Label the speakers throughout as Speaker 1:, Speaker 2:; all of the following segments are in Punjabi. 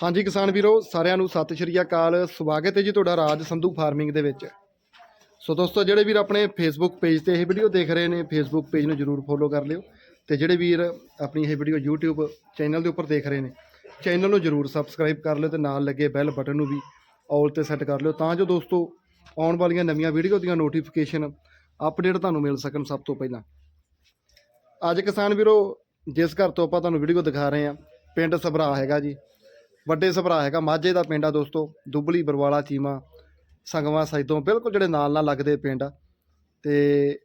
Speaker 1: ਹਾਂਜੀ ਕਿਸਾਨ ਵੀਰੋ, ਸਾਰਿਆਂ ਨੂੰ ਸਤਿ ਸ਼੍ਰੀ ਅਕਾਲ। ਸਵਾਗਤ ਹੈ ਜੀ ਤੁਹਾਡਾ ਰਾਜ ਸੰਧੂ ਫਾਰਮਿੰਗ ਦੇ ਵਿੱਚ। ਸੋ ਦੋਸਤੋ, ਜਿਹੜੇ ਵੀਰ ਆਪਣੇ ਫੇਸਬੁੱਕ ਪੇਜ ਤੇ ਇਹ ਵੀਡੀਓ ਦੇਖ ਰਹੇ ਨੇ ਫੇਸਬੁੱਕ ਪੇਜ ਨੂੰ ਜਰੂਰ ਫੋਲੋ ਕਰ ਲਿਓ ਤੇ ਜਿਹੜੇ ਵੀਰ ਆਪਣੀ ਇਹ ਵੀਡੀਓ YouTube ਚੈਨਲ ਦੇ ਉੱਪਰ ਦੇਖ ਰਹੇ ਨੇ ਚੈਨਲ ਨੂੰ ਜਰੂਰ ਸਬਸਕ੍ਰਾਈਬ ਕਰ ਲਿਓ ਤੇ ਨਾਲ ਲੱਗੇ ਬੈਲ ਬਟਨ ਨੂੰ ਵੀ ਆਲ ਤੇ ਸੈੱਟ ਕਰ ਲਿਓ ਤਾਂ ਜੋ ਦੋਸਤੋ ਆਉਣ ਵਾਲੀਆਂ ਨਵੀਆਂ ਵੀਡੀਓ ਦੀਆਂ ਨੋਟੀਫਿਕੇਸ਼ਨ ਅਪਡੇਟ ਤੁਹਾਨੂੰ ਮਿਲ ਸਕਣ ਸਭ ਤੋਂ ਪਹਿਲਾਂ। ਅੱਜ ਕਿਸਾਨ ਵੀਰੋ, ਜਿਸ ਘਰ ਤੋਂ ਆਪਾਂ ਤੁਹਾਨੂੰ ਵੀਡੀਓ ਦਿਖਾ ਰਹੇ ਹਾਂ, ਪਿੰਡ ਸਭਰਾ ਹੈਗਾ ਜੀ। ਵੱਡੇ ਸਭਰਾ ਹੈਗਾ ਮਾਝੇ ਦਾ ਪਿੰਡ ਆ ਦੋਸਤੋ, ਦੁਬਲੀ, ਬਰਵਾਲਾ, ਚੀਮਾ, ਸੰਗਵਾ ਸਾਈਦੋਂ ਬਿਲਕੁਲ ਜਿਹੜੇ ਨਾਲ ਨਾਲ ਲੱਗਦੇ ਪਿੰਡ ਆ। ਤੇ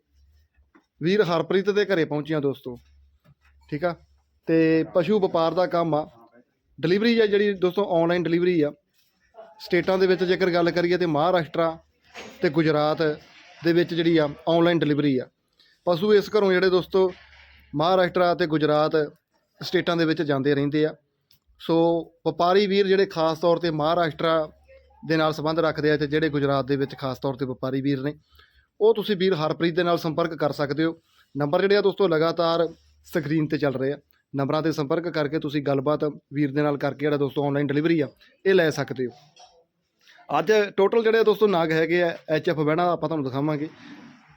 Speaker 1: ਵੀਰ ਹਰਪ੍ਰੀਤ ਦੇ ਘਰੇ ਪਹੁੰਚੀਆਂ ਦੋਸਤੋ, ਠੀਕ ਆ? ਤੇ ਪਸ਼ੂ ਵਪਾਰ ਦਾ ਕੰਮ ਆ। ਡਿਲੀਵਰੀ ਆ ਜਿਹੜੀ ਦੋਸਤੋ ਆਨਲਾਈਨ ਡਿਲੀਵਰੀ ਆ। ਸਟੇਟਾਂ ਦੇ ਵਿੱਚ ਜੇਕਰ ਗੱਲ ਕਰੀਏ ਤੇ ਮਹਾਰਾਸ਼ਟਰ ਤੇ ਗੁਜਰਾਤ ਦੇ ਵਿੱਚ ਜਿਹੜੀ ਆ ਆਨਲਾਈਨ ਡਿਲੀਵਰੀ ਆ। ਪਸ਼ੂ ਇਸ ਘਰੋਂ ਜਿਹੜੇ ਦੋਸਤੋ, ਮਹਾਰਾਸ਼ਟਰ ਤੇ ਗੁਜਰਾਤ ਸਟੇਟਾਂ ਦੇ ਵਿੱਚ ਜਾਂਦੇ ਰਹਿੰਦੇ ਆ। ਸੋ ਵਪਾਰੀ ਵੀਰ ਜਿਹੜੇ ਖਾਸ ਤੌਰ ਤੇ ਮਹਾਰਾਸ਼ਟਰ ਦੇ ਨਾਲ ਸੰਬੰਧ ਰੱਖਦੇ ਆ ਤੇ ਜਿਹੜੇ ਗੁਜਰਾਤ ਦੇ ਵਿੱਚ ਖਾਸ ਤੌਰ ਤੇ ਵਪਾਰੀ ਵੀਰ ਨੇ, ਉਹ ਤੁਸੀਂ ਵੀਰ ਹਰਪ੍ਰੀਤ ਦੇ ਨਾਲ ਸੰਪਰਕ ਕਰ ਸਕਦੇ ਹੋ। ਨੰਬਰ ਜਿਹੜੇ ਆ ਦੋਸਤੋ ਲਗਾਤਾਰ ਸਕਰੀਨ ਤੇ ਚੱਲ ਰਹੇ ਆ। ਨੰਬਰਾਂ ਤੇ ਸੰਪਰਕ ਕਰਕੇ ਤੁਸੀਂ ਗੱਲਬਾਤ ਵੀਰ ਦੇ ਨਾਲ ਕਰਕੇ ਜਿਹੜਾ ਦੋਸਤੋ ਆਨਲਾਈਨ ਡਿਲੀਵਰੀ ਆ, ਇਹ ਲੈ ਸਕਦੇ ਹੋ। ਅੱਜ ਟੋਟਲ ਜਿਹੜੇ ਦੋਸਤੋ ਨਾਗ ਹੈਗੇ ਆ ਐਚ ਐਫ ਵਹਿਣਾ ਆਪਾਂ ਤੁਹਾਨੂੰ ਦਿਖਾਵਾਂਗੇ।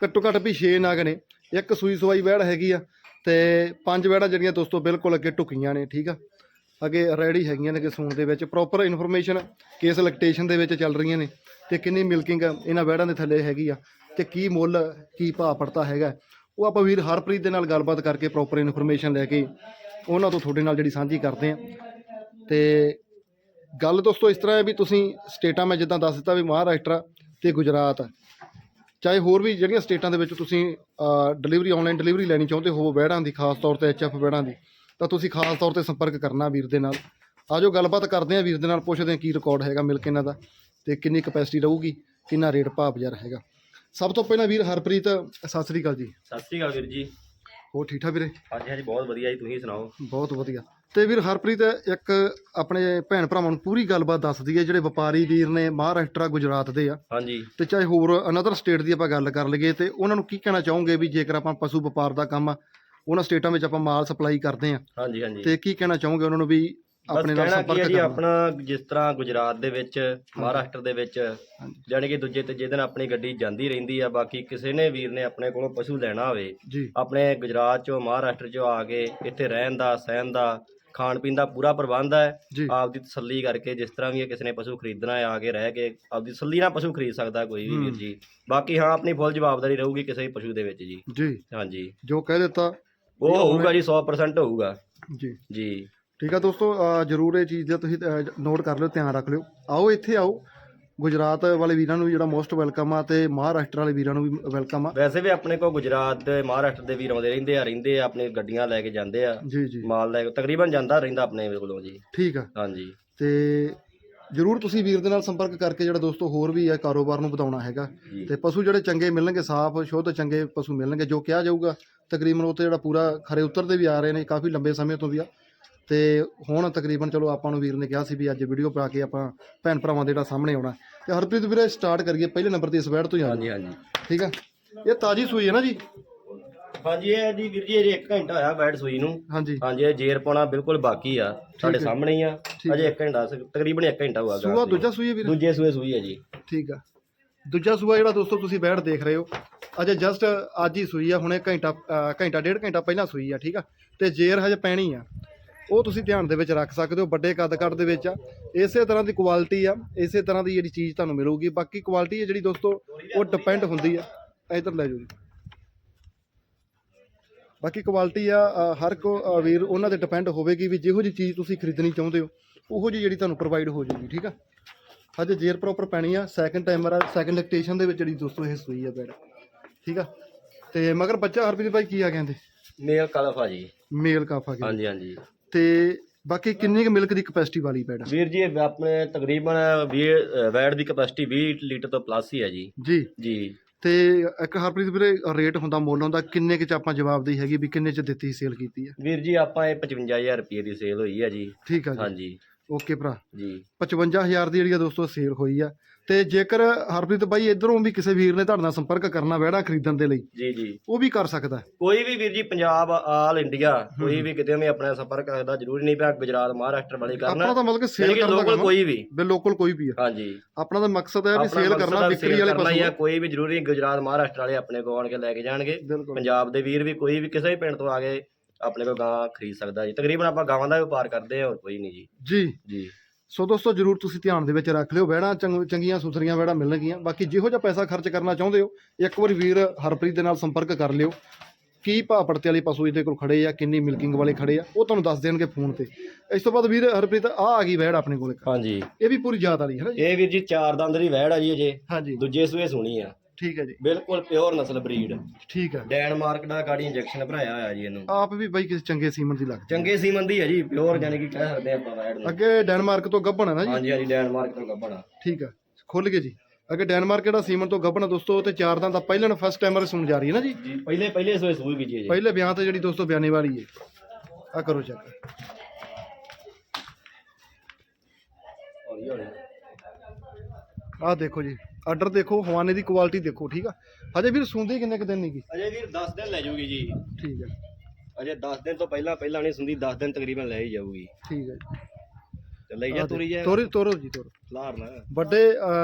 Speaker 1: ਘੱਟੋ ਘੱਟ ਵੀ 6 ਨਾਗ ਨੇ, ਇੱਕ ਸੂਈ ਸਵਾਈ ਵਹਿੜ ਹੈਗੀ ਆ ਤੇ ਪੰਜ ਵਹਿੜਾਂ ਜਿਹੜੀਆਂ ਦੋਸਤੋ ਬਿਲਕੁਲ ਅੱਗੇ ਢੁਕੀਆਂ ਨੇ, ਠੀਕ ਆ? ਅੱਗੇ ਰੈਡੀ ਹੈਗੀਆਂ ਨੇ ਕਿ ਸੂਣ ਦੇ ਵਿੱਚ ਪ੍ਰੋਪਰ ਇਨਫੋਰਮੇਸ਼ਨ ਕੇਸ ਇਲੈਕਟ੍ਰੇਸ਼ਨ ਦੇ ਵਿੱਚ ਚੱਲ ਰਹੀਆਂ ਨੇ। ਤੇ ਕਿੰਨੀ ਮਿਲਕਿੰਗ ਇਹਨਾਂ ਵਹਿੜਾਂ ਦੇ ਥੱਲੇ ਹੈਗੀ ਆ ਤੇ ਕੀ ਮੁੱਲ, ਕੀ ਭਾਅ ਪੜਤਾ ਹੈਗਾ। ਉਹ ਆਪਾਂ ਵੀਰ ਹਰਪ੍ਰੀਤ ਦੇ ਨਾਲ ਗੱਲਬਾਤ ਕਰਕੇ ਪ੍ਰੋਪਰ ਇਨਫੋਰਮੇਸ਼ਨ ਲੈ ਕੇ ਉਹਨਾਂ ਤੋਂ ਤੁਹਾਡੇ ਨਾਲ ਜਿਹੜੀ ਸਾਂਝੀ ਕਰਦੇ ਆ ਤੇ ਗੱਲ ਦੋਸਤੋ ਇਸ ਤਰ੍ਹਾਂ ਹੈ ਵੀ ਤੁਸੀਂ ਸਟੇਟਾਂ ਮੈਂ ਜਿੱਦਾਂ ਦੱਸ ਦਿੱਤਾ ਵੀ ਮਹਾਰਾਸ਼ਟਰ ਤੇ ਗੁਜਰਾਤ, ਚਾਹੇ ਹੋਰ ਵੀ ਜਿਹੜੀਆਂ ਸਟੇਟਾਂ ਦੇ ਵਿੱਚ ਤੁਸੀਂ ਡਿਲੀਵਰੀ ਆਨਲਾਈਨ ਡਿਲੀਵਰੀ ਲੈਣੀ ਚਾਹੁੰਦੇ ਹੋ ਵੈੜਾਂ ਦੀ, ਖਾਸ ਤੌਰ ਤੇ ਐਚਐਫ ਵੈੜਾਂ ਦੀ। ਤਾਂ ਤੁਸੀਂ ਖਾਸ ਤੌਰ ਤੇ ਸੰਪਰਕ ਕਰਨਾ ਵੀਰ ਦੇ ਨਾਲ। ਆਜੋ ਗੱਲਬਾਤ ਕਰਦੇ ਆ ਵੀਰ ਦੇ ਨਾਲ ਪੁੱਛਦੇ ਆ ਕੀ ਰਿਕਾਰਡ ਹੈਗਾ ਮਿਲ ਕੇ ਇਹਨਾਂ ਦਾ ਤੇ ਕਿੰਨੀ ਕਪੈਸਿਟੀ ਰਹੂਗੀ ਕਿੰਨਾ ਰੇਟ ਭਾਅ ਬਾਜ਼ਾਰ ਹੈਗਾ। ਸਭ ਤੋਂ ਪਹਿਲਾਂ ਵੀਰ ਹਰਪ੍ਰੀਤ ਸਤਿ ਸ੍ਰੀ ਅਕਾਲ ਜੀ।
Speaker 2: ਸਤਿ ਸ਼੍ਰੀ ਅਕਾਲ ਵੀਰ ਜੀ।
Speaker 1: ਹੋਰ ਠੀਕ ਠਾਕ ਵੀਰੇ?
Speaker 2: ਹਾਂਜੀ ਹਾਂਜੀ ਬਹੁਤ ਵਧੀਆ ਜੀ ਤੁਸੀਂ ਸੁਣਾਓ?
Speaker 1: ਬਹੁਤ ਵਧੀਆ। ਤੇ ਵੀਰ ਹਰਪ੍ਰੀਤ ਇੱਕ ਆਪਣੇ ਭੈਣ ਭਰਾਵਾਂ ਨੂੰ ਪੂਰੀ ਗੱਲਬਾਤ ਦੱਸ ਦਈਏ ਜਿਹੜੇ ਵਪਾਰੀ ਵੀਰ ਨੇ ਮਹਾਰਾਸ਼ਟਰ ਗੁਜਰਾਤ ਦੇ ਆ।
Speaker 2: ਹਾਂਜੀ।
Speaker 1: ਤੇ ਚਾਹੇ ਹੋਰ ਅਨਦਰ ਸਟੇਟ ਦੀ ਆਪਾਂ ਗੱਲ ਕਰ ਲਈਏ ਤੇ ਉਹਨਾਂ ਨੂੰ ਕੀ ਕਹਿਣਾ ਚਾਹੋਗੇ ਵੀ ਜੇਕਰ ਆਪਾਂ ਪਸ਼ੂ ਵਪਾਰ ਦਾ ਕੰਮ ਆ ਉਹਨਾਂ ਸਟੇਟਾਂ ਵਿੱਚ ਆਪਾਂ ਮਾਲ ਸਪਲਾਈ ਕਰਦੇ ਆ
Speaker 2: ਹਾਂਜੀ ਹਾਂਜੀ।
Speaker 1: ਤੇ ਕੀ ਕਹਿਣਾ ਚਾਹੋਗੇ ਉਹਨਾਂ ਨੂੰ ਵੀ ਆਪਣੇ ਨਾਲ ਸੰਪਰਕ
Speaker 2: ਜੀ
Speaker 1: ਕਰਨਾ?
Speaker 2: ਆਪਣਾ ਜਿਸ ਤਰ੍ਹਾਂ ਗੁਜਰਾਤ ਦੇ ਵਿੱਚ ਮਹਾਰਾਸ਼ਟਰ ਦੇ ਵਿੱਚ ਜਾਣੀ ਕਿ ਦੂਜੇ ਤੀਜੇ ਦਿਨ ਆਪਣੀ ਗੱਡੀ ਜਾਂਦੀ ਰਹਿੰਦੀ ਆ ਬਾਕੀ ਕਿਸੇ ਨੇ ਵੀਰ ਨੇ ਆਪਣੇ ਕੋਲੋਂ ਪਸ਼ੂ ਲੈਣਾ ਹੋਵੇ ਆਪਣੇ ਗੁਜਰਾਤ ਚੋਂ ਮਹਾਰਾਸ਼ਟਰ ਚੋਂ ਆ ਕੇ ਇੱਥੇ ਰਹਿਣ ਦਾ ਸਹਿਣ ਦਾ ਖਾਣ ਪੀਣ ਦਾ ਪੂਰਾ ਪ੍ਰਬੰਧ ਹੈ।
Speaker 1: ਜੀ।
Speaker 2: ਆਪਦੀ ਤਸੱਲੀ ਕਰਕੇ ਜਿਸ ਤਰ੍ਹਾਂ ਵੀ ਕਿਸੇ ਨੇ ਪਸ਼ੂ ਖਰੀਦਣਾ ਹੈ ਆ ਕੇ ਰਹਿ ਕੇ ਆਪਦੀ ਤਸੱਲੀ ਨਾਲ ਪਸ਼ੂ ਖਰੀਦ ਸਕਦਾ ਕੋਈ ਵੀ ਵੀਰ। ਜੀ। ਬਾਕੀ ਹਾਂ ਆਪਣੀ ਫੁੱਲ ਜਵਾਬਦਾਰੀ ਰਹੂਗੀ ਕਿਸੇ ਵੀ ਪਸ਼ੂ ਦੇ ਵਿੱਚ ਜੀ।
Speaker 1: ਜੀ।
Speaker 2: ਹਾਂਜੀ।
Speaker 1: ਜੋ ਕਹਿ ਦਿੱਤਾ
Speaker 2: ਉਹ ਹੋਊਗਾ ਜੀ 100% ਹੋਊਗਾ।
Speaker 1: ਜੀ।
Speaker 2: ਜੀ।
Speaker 1: ਠੀਕ ਆ ਦੋਸਤੋ ਜਰੂਰ ਇਹ ਚੀਜ਼ ਦਾ ਤੁਸੀਂ ਨੋਟ ਕਰ ਲਿਓ ਧਿਆਨ ਰੱਖ ਲਿਓ। ਆਓ ਇੱਥੇ ਆਓ। ਗੁਜਰਾਤ ਵਾਲੇ ਵੀਰਾਂ ਨੂੰ ਵੀ ਜਿਹੜਾ ਮੋਸਟ ਵੈਲਕਮ ਆ ਤੇ ਮਹਾਰਾਸ਼ਟਰ ਵਾਲੇ ਵੀਰਾਂ ਨੂੰ ਵੀ ਵੈਲਕਮ ਆ।
Speaker 2: ਵੈਸੇ ਵੀ ਆਪਣੇ ਕੋਲ ਗੁਜਰਾਤ ਦੇ ਮਹਾਰਾਸ਼ਟਰ ਦੇ ਵੀਰ ਆਉਂਦੇ ਰਹਿੰਦੇ ਆ ਰਹਿੰਦੇ ਆ ਆਪਣੀ ਗੱਡੀਆਂ ਲੈ ਕੇ ਜਾਂਦੇ ਆ।
Speaker 1: ਜੀ ਜੀ।
Speaker 2: ਮਾਲ ਲੈ ਕੇ ਤਕਰੀਬਨ ਜਾਂਦਾ ਰਹਿੰਦਾ ਆਪਣੇ ਕੋਲੋਂ ਜੀ।
Speaker 1: ਠੀਕ ਆ।
Speaker 2: ਹਾਂਜੀ।
Speaker 1: ਤੇ ਜਰੂਰ ਤੁਸੀਂ ਵੀਰ ਦੇ ਨਾਲ ਸੰਪਰਕ ਕਰਕੇ ਜਿਹੜਾ ਦੋਸਤੋ ਹੋਰ ਵੀ ਹੈ ਕਾਰੋਬਾਰ ਨੂੰ ਵਧਾਉਣਾ ਹੈਗਾ। ਤੇ ਪਸ਼ੂ ਜਿਹੜੇ ਚੰਗੇ ਮਿਲਣਗੇ ਸਾਫ਼ ਸ਼ੁੱਧ ਚੰਗੇ ਪਸ਼ੂ ਮਿਲਣਗੇ ਜੋ ਕਿਹਾ ਜਾਊਗਾ ਤਕਰੀਬਨ ਉਹ ਤੇ ਜਿਹੜਾ ਪੂਰਾ ਖਰੇ ਉਤਰਦੇ ਵੀ ਆ ਰਹੇ ਨੇ ਕਾਫੀ ਲੰਬੇ ਸਮੇਂ ਤੋਂ ਵੀ ਆ। ਤੇ ਹੁਣ ਤਕਰੀਬਨ ਚਲੋ ਆਪਾਂ ਨੂੰ ਵੀਰ ਨੇ ਕਿਹਾ ਸੀ ਵੀ ਅੱਜ ਵੀਡੀਓ ਪਾ ਕੇ ਆਪਾਂ ਭੈਣ ਭਰਾਵਾਂ ਦੇ ਜਿਹੜਾ ਸਾਹਮਣੇ ਆਉਣਾ। ਤੇ ਹਰਪ੍ਰੀਤ ਵੀਰੇ ਸਟਾਰਟ ਕਰੀਏ ਪਹਿਲੇ ਨੰਬਰ ਤੇ ਇਸ ਵੈੜ ਤੋਂ ਹੀ ਆ
Speaker 2: ਹਾਂਜੀ ਹਾਂਜੀ।
Speaker 1: ਠੀਕ ਆ? ਇਹ ਤਾਜੀ ਸੂਈ ਹੈ ਨਾ ਜੀ?
Speaker 2: ਹਾਂਜੀ ਇਹ ਜੀ ਵੀਰ ਜੀ ਅਜੇ 1 ਘੰਟਾ ਹੋਇਆ ਬੈਠ ਸੂਈ ਨੂੰ।
Speaker 1: ਹਾਂਜੀ।
Speaker 2: ਹਾਂਜੀ ਇਹ ਜੇਰ ਪਾਉਣਾ ਬਿਲਕੁਲ ਬਾਕੀ ਆ। ਸਾਡੇ। ਸਾਹਮਣੇ ਹੀ ਆ। ਅਜੇ 1 ਘੰਟਾ ਤਕਰੀਬਨ 1 ਘੰਟਾ ਹੋਇਆ
Speaker 1: ਸੂਆ ਦੂਜਾ ਸੂਈ ਹੈ ਵੀਰ?
Speaker 2: ਦੂਜੇ ਸੂਏ ਸੂਈ ਹੈ ਜੀ।
Speaker 1: ਠੀਕ ਆ। ਦੂਜਾ ਸੂਆ ਜਿਹੜਾ ਦੋਸਤੋ ਤੁਸੀਂ ਬੈਠ ਦੇਖ ਰਹੇ ਹੋ ਅਜੇ ਜਸਟ ਅੱਜ ਹੀ ਸੂਈ ਆ ਹੁਣੇ ਘੰਟਾ ਘੰਟਾ ਡੇਢ ਘੰਟਾ ਪਹਿਲਾਂ ਸੂਈ ਆ ਠੀਕ ਆ। ਤੇ ਜੇਰ ਹਜੇ ਪੈਣੀ ਆ। ਉਹ ਤੁਸੀਂ ਧਿਆਨ ਦੇ ਵਿੱਚ ਰੱਖ ਸਕਦੇ ਹੋ ਵੱਡੇ ਕੱਦ ਕੱਟ ਦੇ ਵਿੱਚ ਆ। ਇਸੇ ਤਰ੍ਹਾਂ ਦੀ ਕੁਆਲਿਟੀ ਆ ਇਸੇ ਤਰ੍ਹਾਂ ਦੀ ਜਿਹੜੀ ਚੀਜ਼ ਤੁਹਾਨੂੰ ਮਿਲੂਗੀ। ਬਾਕੀ ਕੁਆਲਿਟੀ ਹੈ ਜਿਹੜੀ ਦੋਸਤੋ ਉਹ ਡਿਪੈਂਡ ਹੁੰਦੀ ਆ। ਇਧਰ ਲੈ ਜਾਓ ਜੀ। ਬਾਕੀ ਕੁਆਲਿਟੀ ਆ ਅ, ਹਰ ਕੋ ਅ, ਵੀਰ ਉਹਨਾਂ ਤੇ ਡਿਪੈਂਡ ਹੋਵੇਗੀ ਵੀ ਜਿਹੋ ਜੀ ਚੀਜ਼ ਤੁਸੀਂ ਖਰੀਦਣੀ ਚਾਹੁੰਦੇ ਹੋ ਉਹੋ ਜੀ ਜਿਹੜੀ ਤੁਹਾਨੂੰ ਪ੍ਰੋਵਾਈਡ ਹੋ ਜਾਊਗੀ ਠੀਕ ਆ? ਹਜੇ ਜੇਰ ਪ੍ਰੋਪਰ ਪੈਣੀ ਆ ਸੈਕੰਡ ਟਾਈਮਰ ਆ ਸੈਕੰਡ ਲੈਕਟੇਸ਼ਨ ਦੇ ਵਿੱਚ ਜਿਹੜੀ ਦੋਸਤੋ ਇਹ ਸੂਈ ਆ ਬੈਡ ਠੀਕ ਆ? ਤੇ ਮਗਰ ਬੱਚਾ ਹਰਪ੍ਰੀਤ ਭਾਈ ਕੀ ਆ ਕਹਿੰਦੇ?
Speaker 2: ਮੇਲ ਕਲਫ ਆ ਜੀ।
Speaker 1: ਮੇਲ ਕਾਫਾ ਕੇ
Speaker 2: ਹਾਂਜੀ ਹਾਂਜੀ।
Speaker 1: ਤੇ ਬਾਕੀ ਕਿੰਨੀ ਕੁ ਮਿਲਕ ਦੀ ਕਪੈਸਿਟੀ ਵਾਲੀ ਬੈਡ
Speaker 2: ਵੀਰ ਜੀ ਇਹ ਆਪਣੇ ਤਕਰੀਬਨ 20 ਅ, ਵੈਟ ਦੀ ਕਪੈਸਿਟੀ 20 ਲੀਟਰ ਤੋਂ ਪਲੱਸ ਹੀ ਹੈ ਜੀ।
Speaker 1: ਜੀ।
Speaker 2: ਜੀ।
Speaker 1: ਤੇ ਇੱਕ ਹਰਪ੍ਰੀਤ ਵੀਰੇ ਰੇਟ ਹੁੰਦਾ ਮੁੱਲ ਹੁੰਦਾ ਕਿੰਨੇ ਕੁ ਚ ਆਪਾਂ ਜਵਾਬ ਦੇਈ ਹੈਗੀ ਵੀ ਕਿੰਨੇ ਚ ਦਿੱਤੀ ਸੇਲ ਕੀਤੀ ਆ
Speaker 2: ਵੀਰ ਜੀ ਆਪਾਂ ਇਹ 55000 ਰੁਪਏ ਦੀ ਸੇਲ ਹੋਈ ਹੈ ਜੀ।
Speaker 1: ਠੀਕ ਆ ਜੀ।
Speaker 2: ਹਾਂਜੀ।
Speaker 1: ਓਕੇ ਭਰਾ।
Speaker 2: ਜੀ।
Speaker 1: 55000 ਦੀ ਜਿਹੜੀ ਆ ਦੋਸਤੋ ਸੇਲ ਹੋਈ ਆ ਤੇ ਜੇਕਰ ਹਰਪ੍ਰੀਤ ਬਾਈ ਇਧਰੋਂ ਵੀ ਕਿਸੇ ਵੀਰ ਨੇ ਤੁਹਾਡੇ ਨਾਲ ਸੰਪਰਕ ਕਰਨਾ ਵਹਿੜਾ ਖਰੀਦਣ ਦੇ ਲਈ
Speaker 2: ਜੀ ਜੀ।
Speaker 1: ਉਹ ਵੀ ਕਰ ਸਕਦਾ ਹੈ।
Speaker 2: ਕੋਈ ਵੀ ਵੀਰ ਜੀ ਪੰਜਾਬ ਆਲ ਇੰਡੀਆ ਕੋਈ ਵੀ ਕਿਤੇ ਵੀ ਆਪਣਾ ਸੰਪਰਕ ਕਰਦਾ ਜ਼ਰੂਰੀ ਨਹੀਂ ਪਿਆ ਗੁਜਰਾਤ ਮਹਾਰਾਸ਼ਟਰ ਵਾਲੇ
Speaker 1: ਆਪਣਾ
Speaker 2: ਕਰਨਾ
Speaker 1: ਤਾਂ ਮਤਲਬ ਕਿ ਸੇਲ ਕਰਨਾ
Speaker 2: ਲੋਕਲ ਕੋਈ ਵੀ।
Speaker 1: ਬੇ ਲੋਕਲ ਕੋਈ ਵੀ ਆ।
Speaker 2: ਹਾਂਜੀ।
Speaker 1: ਆਪਣਾ ਤਾਂ ਮਕਸਦ ਹੈ ਵੀ
Speaker 2: ਆਪਣਾ
Speaker 1: ਸੇਲ ਕਰਨਾ ਵਿਕਰੀ ਵਾਲੇ
Speaker 2: ਹੀ
Speaker 1: ਪਸ਼ੂ।
Speaker 2: ਕੋਈ ਵੀ ਜ਼ਰੂਰੀ ਨਹੀਂ ਗੁਜਰਾਤ ਮਹਾਰਾਸ਼ਟਰ ਵਾਲੇ ਆਪਣੇ ਕੋਲ ਆਣ ਕੇ ਲੈ ਕੇ ਜਾਣਗੇ।
Speaker 1: ਬਿਲਕੁਲ।
Speaker 2: ਪੰਜਾਬ ਦੇ ਵੀਰ ਵੀ ਕੋਈ ਵੀ ਕਿਸੇ ਵੀ ਪਿੰਡ ਤੋਂ ਆ ਕੇ ਆਪਣੇ ਕੋਲ ਗਾਂ ਖਰੀਦ ਸਕਦਾ ਜੀ। ਤਕਰੀਬਨ ਆਪਾਂ ਗਾਵਾਂ ਦਾ ਵਪਾਰ ਕਰਦੇ ਹਾਂ ਹੋਰ ਕੋਈ ਨਹੀਂ ਜੀ।
Speaker 1: ਜੀ।
Speaker 2: ਜੀ।
Speaker 1: ਸੋ ਦੋਸਤੋ ਜਰੂਰ ਤੁਸੀਂ ਧਿਆਨ ਦੇ ਵਿੱਚ ਰੱਖ ਲਿਓ। ਵਹਿੜਾਂ ਚੰਗ- ਚੰਗੀਆਂ ਸੁਥਰੀਆਂ ਵਹਿੜਾਂ ਮਿਲਣਗੀਆਂ। ਬਾਕੀ ਜਿਹੋ ਜਿਹਾ ਪੈਸਾ ਖਰਚ ਕਰਨਾ ਚਾਹੁੰਦੇ ਹੋ ਇੱਕ ਵਾਰੀ ਵੀਰ ਹਰਪ੍ਰੀਤ ਦੇ ਨਾਲ ਸੰਪਰਕ ਕਰ ਲਿਓ। ਕੀ ਭਾਅ ਪੜਤੇ ਵਾਲੇ ਪਸ਼ੂ ਇਹਦੇ ਕੋਲ ਖੜੇ ਆ ਕਿੰਨੀ ਮਿਲਕਿੰਗ ਵਾਲੇ ਖੜੇ ਆ ਉਹ ਤੁਹਾਨੂੰ ਦੱਸ ਦੇਣਗੇ ਫੋਨ ਤੇ। ਇਸ ਤੋਂ ਬਾਅਦ ਵੀਰ ਹਰਪ੍ਰੀਤ ਆ ਆ ਗਈ ਵਹਿੜ ਆਪਣੇ ਕੋਲ
Speaker 2: ਹਾਂਜੀ।
Speaker 1: ਇਹ ਵੀ ਪੂਰੀ ਜਾਤ ਵਾਲੀ ਹੈ ਨਾ ਜੀ?
Speaker 2: ਇਹ ਵੀਰ ਜੀ ਚਾਰ ਦੰਦ ਦੀ ਵਹਿੜ ਆ ਜੀ ਅਜੇ।
Speaker 1: ਹਾਂਜੀ।
Speaker 2: ਦੂਜੇ ਸੂਏ ਸੁਣੀ ਆ।
Speaker 1: ਠੀਕ ਹੈ ਜੀ।
Speaker 2: ਬਿਲਕੁਲ ਪਿਓਰ ਨਸਲ ਬਰੀਡ।
Speaker 1: ਠੀਕ ਹੈ।
Speaker 2: ਡੈਨਮਾਰਕ ਦਾ ਗਾੜੀ ਇੰਜੈਕਸ਼ਨ ਭਰਾਇਆ ਹੋਇਆ ਜੀ ਇਹਨੂੰ।
Speaker 1: ਆਪ ਵੀ ਬਾਈ ਕਿਸੇ ਚੰਗੇ ਸੀਮਨ ਦੀ ਲੱਗਦੀ
Speaker 2: ਚੰਗੇ ਸੀਮਨ ਦੀ ਹੈ ਜੀ ਪਿਓਰ ਯਾਨੀ ਕਿ ਕਹਿ ਸਕਦੇ ਆਪਾਂ ਵੈੜ ਨੂੰ।
Speaker 1: ਅੱਗੇ ਡੈਨਮਾਰਕ ਤੋਂ ਗੱਭਣ ਹੈ ਨਾ ਜੀ।
Speaker 2: ਹਾਂਜੀ ਹਾਂਜੀ ਡੈਨਮਾਰਕ ਤੋਂ ਗੱਬਣਾ
Speaker 1: ਠੀਕ ਹੈ। ਖੁੱਲ ਗਏ ਜੀ। ਅੱਗੇ ਡੈਨਮਾਰਕ ਜਿਹੜਾ ਸੀਮਨ ਤੋਂ ਗੱਭਣ ਆ ਦੋਸਤੋ ਤੇ ਚਾਰ ਦਾ ਪਹਿਲਣ ਫਸਟ ਟਾਈਮਰ ਸੁਣ ਜਾ ਰਹੀ ਹੈ ਨਾ ਜੀ।
Speaker 2: ਜੀ ਪਹਿਲੇ ਪਹਿਲੇ ਸੋਏ ਸੂਈ ਜੀ ਜੀ।
Speaker 1: ਪਹਿਲੇ ਬਿਆਨ ਤੇ ਜਿਹੜੀ ਦੋਸਤੋ ਬਿਆਨੇ ਵਾਲੀ ਹੈ। ਆ ਕਰੋ ਚੈੱਕ ਆਹ ਦੇਖੋ ਜੀ। ਆਰਡਰ ਦੇਖੋ ਹਵਾਨੇ ਦੀ ਕੁਆਲਿਟੀ ਦੇਖੋ ਠੀਕ ਆ? ਹਜੇ ਵੀਰ ਸੁਣਦੇ ਕਿੰਨੇ ਕੁ ਦਿਨ ਨਹੀਂ ਗੀ
Speaker 2: ਅਜੇ ਵੀਰ 10 ਦਿਨ ਲੈ ਜਾਊਗੀ ਜੀ।
Speaker 1: ਠੀਕ ਹੈ
Speaker 2: ਅਜੇ 10 ਦਿਨ ਤੋਂ ਪਹਿਲਾਂ ਪਹਿਲਾਂ ਨਹੀਂ ਸੁਣਦੀ 10 ਦਿਨ ਤਕਰੀਬਨ ਲੈ ਹੀ ਜਾਊਗੀ।
Speaker 1: ਠੀਕ ਹੈ ਜੀ।
Speaker 2: ਤੇ ਲਈ ਜਾ ਤੁਰੀ ਜਾ
Speaker 1: ਤੋਰੀ ਤੋਰੋ ਜੀ ਤੋਰੋ।
Speaker 2: ਲਾਰ ਨਾ।
Speaker 1: ਵੱਡੇ